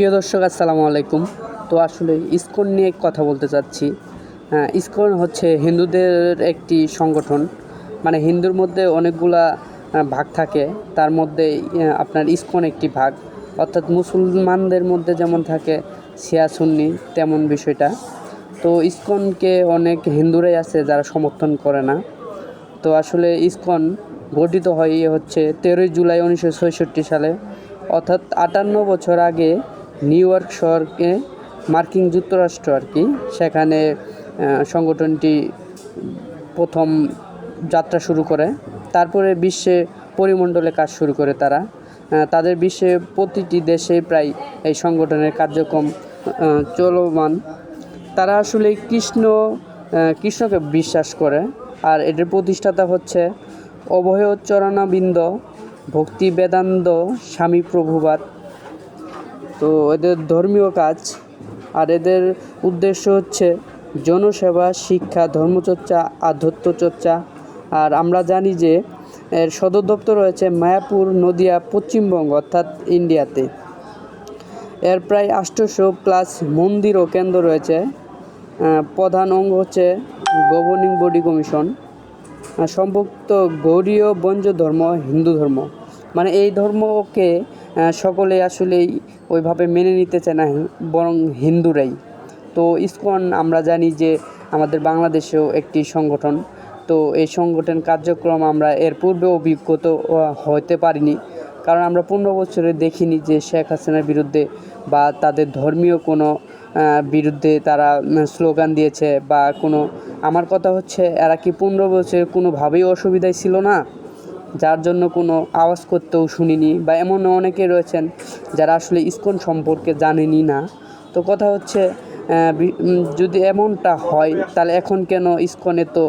প্রিয় দর্শক আসসালামু আলাইকুম। তো আসলে ইসকন নিয়ে কথা বলতে চাচ্ছি। হ্যাঁ, ইসকন হচ্ছে হিন্দুদের একটি সংগঠন। মানে হিন্দুর মধ্যে অনেকগুলা ভাগ থাকে। তার মধ্যে আপনার ইসকন একটি ভাগ। অর্থাৎ মুসলমানদের মধ্যে যেমন থাকে শিয়া সুন্নি তেমন বিষয়টা। তো ইসকনকে অনেক হিন্দুরাই আছে যারা সমর্থন করে না। তো আসলে ইসকন গঠিত হয় হচ্ছে তেরোই জুলাই উনিশশো সালে। অর্থাৎ আটান্ন বছর আগে নিউ ইয়র্ক শহরকে, মার্কিন যুক্তরাষ্ট্র আর কি, সেখানে সংগঠনটি প্রথম যাত্রা শুরু করে। তারপরে বিশ্বে পরিমণ্ডলে কাজ শুরু করে তারা। তাদের বিশ্বে প্রতিটি দেশে প্রায় এই সংগঠনের কার্যক্রম চলমান। তারা আসলে কৃষ্ণ কৃষ্ণকে বিশ্বাস করে। আর এটার প্রতিষ্ঠাতা হচ্ছে অভয় চরণাবিন্দ ভক্তি বেদান্ত স্বামী প্রভুবাদ তো এদের ধর্মীয় কাজ। আর এদের উদ্দেশ্য হচ্ছে জনসেবা শিক্ষা ধর্মচর্চা আধ্যাত্ম চর্চা। আর আমরা জানি যে এর সদর দপ্তর রয়েছে মায়াপুর নদিয়া পশ্চিমবঙ্গ অর্থাৎ ইন্ডিয়াতে। এর প্রায় আষ্টশো প্লাস মন্দির ও কেন্দ্র রয়েছে। প্রধান অঙ্গ হচ্ছে গভর্নিং বডি কমিশন। আহ, সম্পৃক্ত গৌরীয় বঞ্জ ধর্ম হিন্দু ধর্ম। মানে এই ধর্মকে সকলে আসলেই ওইভাবে মেনে নিতে চায় না, বরং হিন্দুরাই। তো ইসকন, আমরা জানি যে আমাদের বাংলাদেশেও একটি সংগঠন। তো এই সংগঠন কার্যক্রম আমরা এর পূর্বে অভিজ্ঞত হতে পারিনি। কারণ আমরা পনেরো বছরে দেখিনি যে শেখ হাসিনার বিরুদ্ধে বা তাদের ধর্মীয় কোনো বিরুদ্ধে তারা স্লোগান দিয়েছে বা কোনো। আমার কথা হচ্ছে, এরা কি পনেরো বছরে কোনোভাবেই অসুবিধায় ছিল না? যার জন্য কোনো আওয়াজ করতেও শুনিনি বা এমন অনেকে রয়েছেন যারা আসলে ইসকন সম্পর্কে জানেনই না। তো কথা হচ্ছে যদি এমনটা হয়, তাহলে এখন কেন ইসকনে তো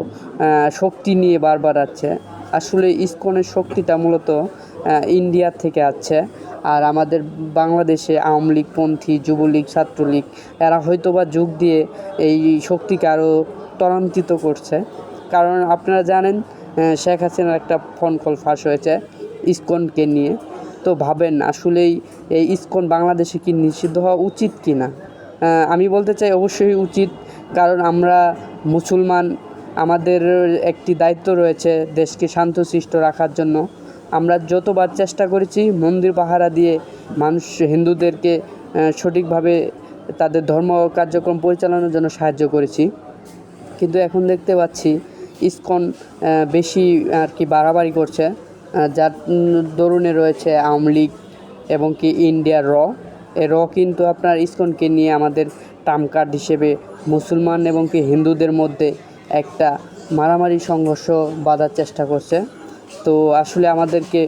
শক্তি নিয়ে বারবার আছে? আসলে ইসকনের শক্তিটা মূলত ইন্ডিয়া থেকে আছে। আর আমাদের বাংলাদেশে আওয়ামী লীগ, পন্থী, যুবলীগ, ছাত্রলীগ, এরা হয়তো বা যোগ দিয়ে এই শক্তিকে আরও ত্বরান্বিত করছে। কারণ আপনারা জানেন শেখ হাসিনার একটা ফোন কল ফাঁস হয়েছে ইসকনকে নিয়ে। তো ভাবেন আসলেই এই ইসকন বাংলাদেশে কি নিষিদ্ধ হওয়া উচিত কি না আমি বলতে চাই অবশ্যই উচিত, কারণ আমরা মুসলমান, আমাদের একটি দায়িত্ব রয়েছে দেশকে শান্তশিষ্ট রাখার জন্য। আমরা যতবার চেষ্টা করেছি মন্দির পাহারা দিয়ে মানুষ, হিন্দুদেরকে সঠিকভাবে তাদের ধর্ম কার্যক্রম পরিচালনার জন্য সাহায্য করেছি। কিন্তু এখন দেখতে পাচ্ছি ইসকন বেশি আর কি বাড়াবাড়ি করছে। যার দরুনে রয়েছে আওয়ামী লীগ এবং কি ইন্ডিয়ার র। এ র কিন্তু আপনার ইসকনকে নিয়ে আমাদের টার্ম কার্ড হিসেবে মুসলমান এবং কি হিন্দুদের মধ্যে একটা মারামারি, সংঘর্ষ বাঁধার চেষ্টা করছে। তো আসলে আমাদেরকে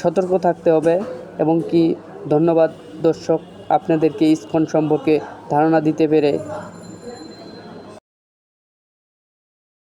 সতর্ক থাকতে হবে এবং কি ধন্যবাদ দর্শক, আপনাদেরকে ইসকন সম্পর্কে ধারণা দিতে পেরে।